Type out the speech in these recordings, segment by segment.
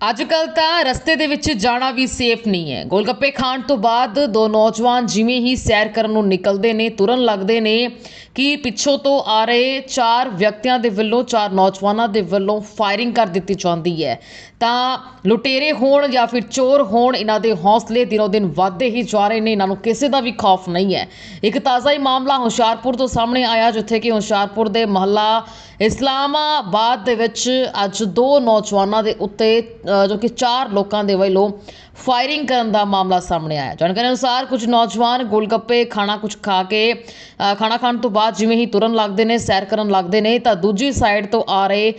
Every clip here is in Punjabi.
ਅੱਜ ਕੱਲ ਤਾਂ ਰਸਤੇ ਦੇ ਵਿੱਚ ਜਾਣਾ ਵੀ ਸੇਫ ਨਹੀਂ ਹੈ। ਗੋਲਗੱਪੇ ਖਾਣ ਤੋਂ ਬਾਅਦ ਦੋ ਨੌਜਵਾਨ ਜਿਵੇਂ ਹੀ ਸੈਰ ਕਰਨ ਨੂੰ ਨਿਕਲਦੇ ਨੇ, ਤੁਰਨ ਲੱਗਦੇ ਨੇ ਕਿ ਪਿੱਛੋਂ ਤੋਂ ਆ ਰਹੇ ਚਾਰ ਵਿਅਕਤੀਆਂ ਦੇ ਵੱਲੋਂ, ਚਾਰ ਨੌਜਵਾਨਾਂ ਦੇ ਵੱਲੋਂ ਫਾਇਰਿੰਗ ਕਰ ਦਿੱਤੀ ਜਾਂਦੀ ਹੈ। ਤਾਂ ਲੁਟੇਰੇ ਹੋਣ ਜਾਂ ਫਿਰ ਚੋਰ ਹੋਣ, ਇਹਨਾਂ ਦੇ ਹੌਸਲੇ ਦਿਨੋ ਦਿਨ ਵੱਧਦੇ ਹੀ ਜਾ ਰਹੇ ਨੇ, ਇਹਨਾਂ ਨੂੰ ਕਿਸੇ ਦਾ ਵੀ ਖੌਫ ਨਹੀਂ ਹੈ। ਇੱਕ ਤਾਜ਼ਾ ਹੀ ਮਾਮਲਾ ਹੁਸ਼ਿਆਰਪੁਰ ਤੋਂ ਸਾਹਮਣੇ ਆਇਆ, ਜਿੱਥੇ ਕਿ ਹੁਸ਼ਿਆਰਪੁਰ ਦੇ ਮਹੱਲਾ ਇਸਲਾਮਾਬਾਦ ਦੇ ਵਿੱਚ ਅੱਜ ਦੋ ਨੌਜਵਾਨਾਂ ਦੇ ਉੱਤੇ ਜੋ ਕਿ ਚਾਰ ਲੋਕਾਂ ਦੇ ਵੱਲੋਂ ਫਾਇਰਿੰਗ ਕਰਨ ਦਾ ਮਾਮਲਾ ਸਾਹਮਣੇ ਆਇਆ। ਜਾਣਕਾਰੀ ਅਨੁਸਾਰ ਕੁਝ ਨੌਜਵਾਨ ਗੋਲਗੱਪੇ ਖਾਣਾ ਕੁਝ ਖਾ ਕੇ ਖਾਣਾ ਖਾਣ ਤੋਂ ਬਾਅਦ ਜਿਵੇਂ ਹੀ ਤੁਰਨ ਲੱਗਦੇ ਨੇ ਸੈਰ ਕਰਨ ਲੱਗਦੇ ਨੇ ਤਾਂ ਦੂਜੀ ਸਾਈਡ ਤੋਂ ਆ ਰਹੇ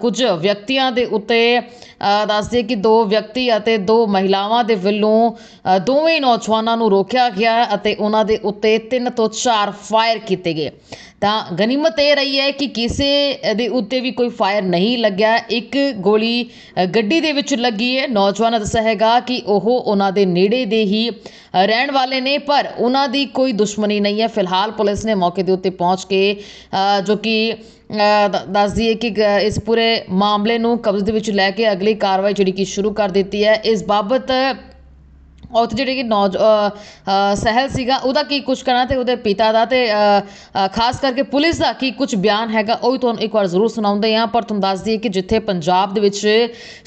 ਕੁਝ ਵਿਅਕਤੀਆਂ ਦੇ ਉੱਤੇ ਅ, ਦੱਸਦੇ ਕਿ ਦੋ ਵਿਅਕਤੀ ਅਤੇ ਦੋ ਮਹਿਲਾਵਾਂ ਦੇ ਵੱਲੋਂ ਦੋਵੇਂ ਨੌਜਵਾਨਾਂ ਨੂੰ ਰੋਕਿਆ ਗਿਆ ਅਤੇ ਉਹਨਾਂ ਦੇ ਉੱਤੇ ਤਿੰਨ ਤੋਂ ਚਾਰ ਫਾਇਰ ਕੀਤੇ ਗਏ। ਤਾਂ ਗਨੀਮਤ ਇਹ ਰਹੀ ਹੈ ਕਿ ਕਿਸੇ ਦੇ ਉੱਤੇ ਵੀ ਕੋਈ ਫਾਇਰ ਨਹੀਂ ਲੱਗਿਆ। ਇੱਕ ਗੋਲੀ ਗੱਡੀ ਦੇ ਵਿੱਚ ਲੱਗੀ ਹੈ। ਨੌਜਵਾਨ ਦੱਸਿਆ ਹੈਗਾ ਕਿ ਉਹ ਉਹਨਾਂ ਦੇ ਨੇੜੇ ਦੇ ਹੀ ਰਹਿਣ ਵਾਲੇ ਨੇ ਪਰ ਉਹਨਾਂ ਦੀ ਕੋਈ ਦੁਸ਼ਮਣੀ ਨਹੀਂ ਹੈ। ਫਿਲਹਾਲ ਪੁਲਿਸ ਨੇ ਮੌਕੇ ਦੇ ਉੱਤੇ ਪਹੁੰਚ ਕੇ ਜੋ ਕਿ ਅ, ਦੱਸ ਦਈਏ ਕਿ ਗ- ਇਸ ਪੂਰੇ ਮਾਮਲੇ ਨੂੰ ਕਬਜ਼ੇ ਦੇ ਵਿੱਚ ਲੈ ਕੇ ਅਗਲੀ ਕਾਰਵਾਈ ਜਿਹੜੀ ਕਿ ਸ਼ੁਰੂ ਕਰ ਦਿੱਤੀ ਹੈ। ਇਸ ਬਾਬਤ ਉੱਥੇ ਜਿਹੜੇ ਕਿ ਨੌਜ ਸਹਿਲ ਸੀਗਾ, ਉਹਦਾ ਕੀ ਕੁਛ ਕਹਿਣਾ ਅਤੇ ਉਹਦੇ ਪਿਤਾ ਦਾ ਅਤੇ ਖਾਸ ਕਰਕੇ ਪੁਲਿਸ ਦਾ ਕੀ ਕੁਛ ਬਿਆਨ ਹੈਗਾ, ਉਹ ਵੀ ਤੁਹਾਨੂੰ ਇੱਕ ਵਾਰ ਜ਼ਰੂਰ ਸੁਣਾਉਂਦੇ ਹਾਂ, ਪਰ ਤੁਹਾਨੂੰ ਦੱਸ ਦਈਏ ਕਿ ਜਿੱਥੇ ਪੰਜਾਬ ਦੇ ਵਿੱਚ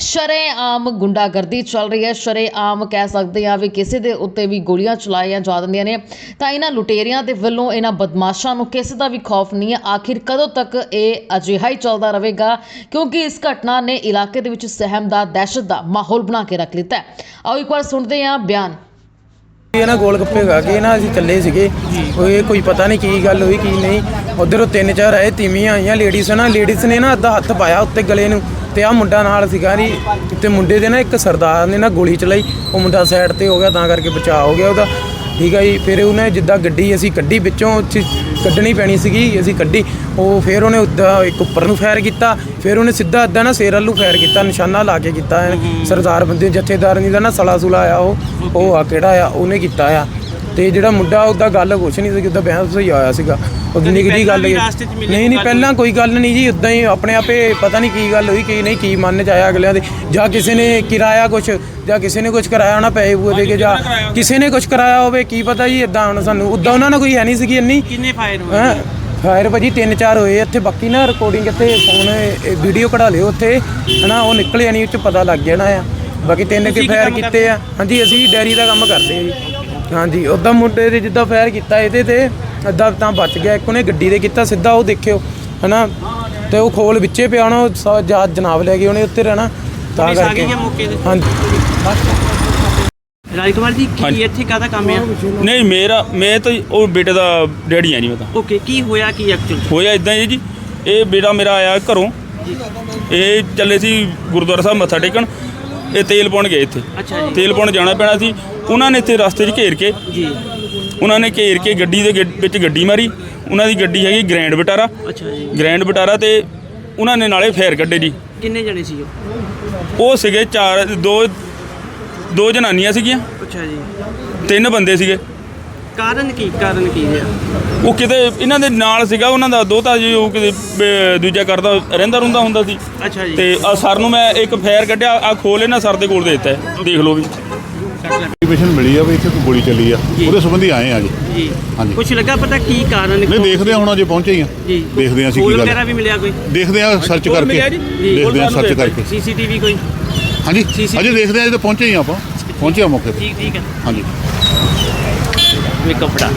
ਸ਼ਰੇਆਮ ਗੁੰਡਾਗਰਦੀ ਚੱਲ ਰਹੀ ਹੈ, ਸ਼ਰੇਆਮ ਕਹਿ ਸਕਦੇ ਹਾਂ ਵੀ ਕਿਸੇ ਦੇ ਉੱਤੇ ਵੀ ਗੋਲੀਆਂ ਚਲਾਈਆਂ ਜਾ ਦਿੰਦੀਆਂ ਨੇ, ਤਾਂ ਇਹਨਾਂ ਲੁਟੇਰਿਆਂ ਦੇ ਵੱਲੋਂ ਇਹਨਾਂ ਬਦਮਾਸ਼ਾਂ ਨੂੰ ਕਿਸੇ ਦਾ ਵੀ ਖੌਫ ਨਹੀਂ ਹੈ, ਆਖਿਰ ਕਦੋਂ ਤੱਕ ਇਹ ਅਜਿਹਾ ਹੀ ਚੱਲਦਾ ਰਹੇਗਾ? ਕਿਉਂਕਿ ਇਸ ਘਟਨਾ ਨੇ ਇਲਾਕੇ ਦੇ ਵਿੱਚ ਸਹਿਮ ਦਾ ਦਹਿਸ਼ਤ ਦਾ ਮਾਹੌਲ ਬਣਾ ਕੇ ਰੱਖ ਲਿੱਤਾ ਆਓ ਇੱਕ ਵਾਰ ਸੁਣਦੇ ਹਾਂ ਬਿਆਨ। ਇਹ ਨਾ ਗੋਲ ਗੱਪੇ ਖਾ ਕੇ ਨਾ ਅਸੀਂ ਚੱਲੇ ਸੀਗੇ। ਉਹ ਕੋਈ ਪਤਾ ਨਹੀਂ ਕੀ ਗੱਲ ਹੋਈ, ਕੀ ਨਹੀਂ। ਉਧਰੋਂ ਤਿੰਨ ਚਾਰ ਆਏ ਤੀਵੀਆਂ ਆਈਆਂ ਲੇਡੀਜ਼ ਨਾ। ਲੇਡੀਜ਼ ਨੇ ਨਾ ਅੱਧਾ ਹੱਥ ਪਾਇਆ ਉੱਤੇ ਗਲੇ ਨੂੰ ਤੇ ਆ ਮੁੰਡਾ ਨਾਲ ਸੀਗਾ ਜੀ ਤੇ ਮੁੰਡੇ ਦੇ ਨਾ ਇੱਕ ਸਰਦਾਰ ਨੇ ਨਾ ਗੋਲੀ ਚਲਾਈ। ਉਹ ਮੁੰਡਾ ਸਾਈਡ ਤੇ ਹੋ ਗਿਆ, ਤਾਂ ਕਰਕੇ ਬਚਾਅ ਹੋ ਗਿਆ ਉਹਦਾ। ਠੀਕ ਹੈ ਜੀ, ਫਿਰ ਉਹਨੇ ਜਿੱਦਾਂ ਗੱਡੀ ਅਸੀਂ ਕੱਢੀ ਵਿੱਚੋਂ, ਉੱਥੇ ਕੱਢਣੀ ਪੈਣੀ ਸੀਗੀ, ਅਸੀਂ ਕੱਢੀ। ਉਹ ਫਿਰ ਉਹਨੇ ਉੱਦਾਂ ਇੱਕ ਉੱਪਰ ਨੂੰ ਫਾਇਰ ਕੀਤਾ ਫਿਰ ਉਹਨੇ ਸਿੱਧਾ ਅੱਧਾ ਨਾ ਸਿਰ ਵੱਲੋਂ ਫਾਇਰ ਕੀਤਾ ਨਿਸ਼ਾਨਾ ਲਾ ਕੇ ਕੀਤਾ ਐਨ। ਸਰਦਾਰ ਬੰਦੇ ਜਥੇਦਾਰ ਨਹੀਂ ਦਾ ਨਾ ਸਲਾ ਸੁਲਾ ਆਇਆ ਉਹ ਉਹ ਆ ਕਿਹੜਾ ਆ ਉਹਨੇ ਕੀਤਾ ਆ। ਤੇ ਜਿਹੜਾ ਮੁੰਡਾ ਉਹਦਾ ਗੱਲ ਕੁਛ ਨਹੀਂ ਸੀ ਉਹਦਾ ਬਹਿਸ ਸਹੀ ਆਇਆ ਸੀਗਾ। ਉਹ ਨਿੱਕੀ ਜਿਹੀ ਗੱਲ ਹੈ। ਨਹੀਂ ਨਹੀਂ ਪਹਿਲਾਂ ਕੋਈ ਗੱਲ ਨਹੀਂ ਜੀ ਉਦਾਂ ਹੀ ਆਪਣੇ ਆਪੇ ਪਤਾ ਨਹੀਂ ਕੀ ਗੱਲ ਹੋਈ ਕੀ ਨਹੀਂ ਕੀ ਮਨ ਚ ਆਇਆ ਅਗਲਿਆਂ ਦੇ। ਜਾਂ ਕਿਸੇ ਨੇ ਕਿਰਾਇਆ ਕੁਛ ਜਾਂ ਕਿਸੇ ਨੇ ਕੁਛ ਕਰਾਇਆ ਹੋਣਾ ਪੈਸੇ ਪੂਏ ਦੇ ਕੇ ਜਾਂ ਕਿਸੇ ਨੇ ਕੁਛ ਕਰਾਇਆ ਹੋਵੇ ਕੀ ਪਤਾ ਜੀ ਇਦਾਂ ਹੁਣ ਸਾਨੂੰ ਉਦਾਂ ਉਹਨਾਂ ਨਾਲ ਕੋਈ ਹੈ ਨਹੀਂ ਸੀਗੀ ਇੰਨੀ। ਕਿੰਨੇ ਫਾਇਰ ਹੋਏ? ਹੈਂ? ਫਾਇਰ ਭਾਜੀ ਤਿੰਨ ਚਾਰ ਹੋਏ ਇੱਥੇ। ਬਾਕੀ ਨਾ ਰਿਕਾਰਡਿੰਗ ਇੱਥੇ ਫੋਨ ਵੀਡੀਓ ਕਢਾ ਲਿਓ ਉੱਥੇ। ਹਨਾ ਉਹ ਨਿਕਲਿਆ ਨਹੀਂ ਉਹ ਚ ਪਤਾ ਲੱਗ ਜਾਣਾ ਆ। ਬਾਕੀ ਤਿੰਨ ਕੇ ਫਾਇਰ ਕੀਤੇ ਆ। ਹਾਂਜੀ ਅਸੀਂ ਡੈਰੀ ਦਾ ਕੰਮ ਕਰਦੇ ਆ ਜੀ। ਹਾਂਜੀ ਉਦਾਂ ਮੁੰਡੇ ਦੇ ਜਿੱਦਾਂ ਫਾਇਰ ਕੀਤਾ ਇਹਦੇ ਤੇ ਅੱਧਾ ਤਾਂ ਬਚ ਗਿਆ। ਇੱਕ ਉਹਨੇ ਗੱਡੀ ਦੇ ਕੀਤਾ ਸਿੱਧਾ ਉਹ ਦੇਖਿਓ। ਹਨਾ ਤੇ ਉਹ ਖੋਲ ਵਿੱਚੇ ਪਿਆ ਜਾ ਜਨਾਬ ਲੈ ਗਏ ਉਹਨੇ ਉੱਤੇ ਰਹਿਣਾ। ਤਾਂ ਕਰਕੇ। ਹਾਂਜੀ। ਰਾਜ ਕੁਮਾਰ ਜੀ ਕੀ ਹਾਂਜੀ। ਇੱਥੇ ਕਾਹਦਾ ਕੰਮ ਆ? ਨਹੀਂ ਮੇਰਾ ਮੈਂ ਤਾਂ ਉਹ ਬੇਟੇ ਦਾ ਡੈਡੀ ਆ ਜੀ ਮੈਂ ਤਾਂ। ਓਕੇ ਕੀ ਹੋਇਆ ਕੀ ਐਕਚੁਅਲ ਹੋਇਆ ਇਦਾਂ ਜੀ ਇਹ ਬੇਟਾ ਮੇਰਾ ਆਇਆ ਘਰੋਂ। ਇਹ ਚੱਲੇ ਸੀ ਗੁਰਦੁਆਰਾ ਸਾਹਿਬ ਮੱਥਾ ਟੇਕਣ ਇਹ ਤੇਲ ਪਾਉਣ ਗਏ ਇੱਥੇ। ਅੱਛਾ ਜੀ। ਤੇਲ ਪਾਉਣ ਜਾਣਾ ਪੈਣਾ ਸੀ। ਉਹਨਾਂ ਨੇ ਇੱਥੇ ਰਸਤੇ 'ਚ ਘੇਰ ਕੇ ਜੀ। ਉਹਨਾਂ ਨੇ ਘੇਰ ਕੇ ਗੱਡੀ ਦੇ ਵਿੱਚ ਗੱਡੀ ਮਾਰੀ। ਉਹਨਾਂ ਦੀ ਗੱਡੀ ਹੈਗੀ ਗ੍ਰੈਂਡ ਅੱਛਾ ਜੀ। ਗ੍ਰੈਂਡ ਬਟਾਰਾ ਤੇ ਉਹਨਾਂ ਨੇ ਨਾਲੇ ਫੇਰ ਕੱਢੇ ਜੀ। ਕਿੰਨੇ ਜਣੇ ਸੀ ਉਹ? ਉਹ ਸੀਗੇ ਚਾਰ ਦੋ ਦੋ ਜਨਾਨੀਆਂ ਸੀਗੀਆਂ। ਅੱਛਾ ਜੀ। ਤਿੰਨ ਬੰਦੇ ਸੀਗੇ। ਕਾਰਨ ਕੀ ਕਾਰਨ ਕੀ ਹੈ ਉਹ ਕਿਤੇ ਇਹਨਾਂ ਦੇ ਨਾਲ ਸੀਗਾ ਉਹਨਾਂ ਦਾ ਦੋਤਾ ਜੀ ਉਹ ਕਿਤੇ ਬ- ਦੂਜਾ ਕਰਦਾ ਰਹਿੰਦਾ ਰੁੰਦਾ ਹੁੰਦਾ ਸੀ। ਅੱਛਾ ਜੀ। ਤੇ ਆ ਸਰ ਨੂੰ ਮੈਂ ਇੱਕ ਫਾਇਰ ਕੱਢਿਆ ਆ ਖੋਲ ਇਹਨਾਂ ਸਰ ਦੇ ਕੋਲ ਦੇ ਦਿੱਤਾ ਹੈ। ਦੇਖ ਲਓ ਵੀ। ਇਨਫੋਰਮੇਸ਼ਨ ਮਿਲੀ ਆ ਵੀ ਇੱਥੇ ਕੋਈ ਗੋਲੀ ਚੱਲੀ ਆ। ਜੀ। ਉਹਦੇ ਸੰਬੰਧੀ ਆਏ ਆ ਜੀ। ਜੀ। ਹਾਂਜੀ। ਕੁਝ ਲੱਗਾ ਪਤਾ ਕੀ ਕਾਰਨ ਨਹੀਂ ਦੇਖਦੇ ਆ ਹੁਣ ਅਜੇ ਪਹੁੰਚੇ ਹੀ ਆ। ਜੀ। ਦੇਖਦੇ ਆ ਅਸੀਂ ਕੀ ਵਗੈਰਾ ਗੱਲ ਵੀ ਮਿਲਿਆ ਕੋਈ? ਦੇਖਦੇ ਆ ਸਰਚ ਹੋਰ ਕਰਕੇ। ਮਿਲਿਆ ਜੀ? ਦੇਖਦੇ ਆ ਸਰਚ ਕਰਕੇ। ਸੀਸੀਟੀਵੀ ਕੋਈ? ਹਾਂਜੀ? CCTV ਅਜੇ ਦੇਖਦੇ ਆ ਜਦੋਂ ਪਹੁੰਚੇ ਹੀ ਆ ਆਪਾਂ। ਪਹੁੰਚੇ ਆ ਮੌਕੇ ਤੇ। ਠੀਕ ਠੀਕ ਹੈ। ਹਾਂਜੀ। ਮੇਕਅਪ ਫੜਾ